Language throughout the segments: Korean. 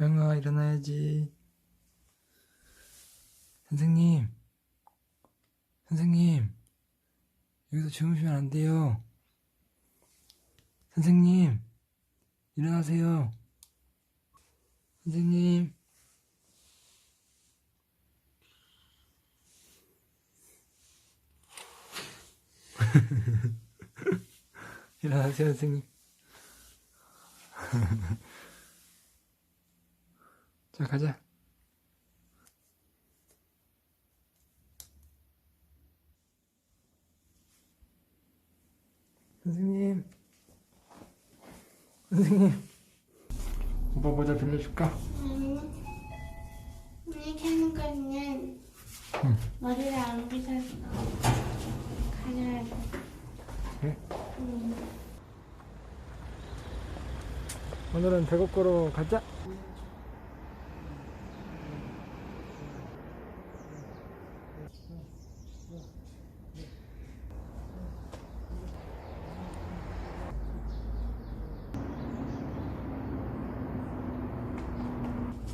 영아 일어나야지. 선생님, 선생님, 여기서 주무시면 안 돼요. 선생님, 일어나세요. 선생님. 일어나세요, 선생님. 자, 가자. 선생님. 선생님. 오빠 모자 빌려줄까? 음, 이렇게 하는 거는 응. 머리를 안 빗어서 가져야 돼. 그래? 응. 오늘은 대곡거로 가자.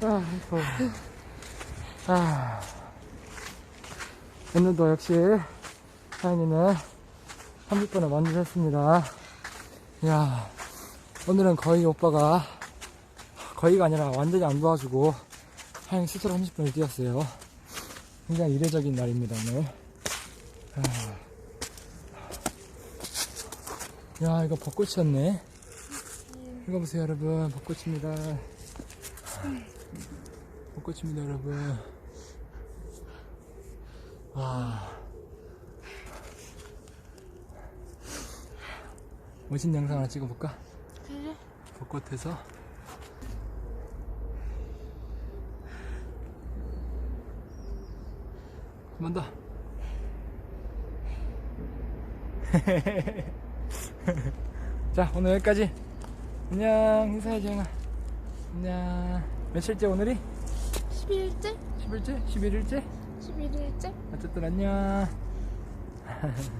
아, 더워. 아. 오늘도 역시 하연이는 30분을 완주했습니다. 야 오늘은 거의 오빠가 거의가 아니라 완전히 안 도와주고 하연이 스스로 30분을 뛰었어요. 굉장히 이례적인 날입니다, 오늘. 아. 야, 이거 벚꽃이었네. 이거 보세요, 여러분. 벚꽃입니다. 벚꽃입니다, 여러분. 와. 멋진 영상 하나 찍어볼까? 그래? 벚꽃에서. 한번 더. 자, 오늘 여기까지. 안녕, 인사해, 정아. 안녕. 며칠째 오늘이? 11일째? 10일째? 11일째? 11일째? 어쨌든 안녕.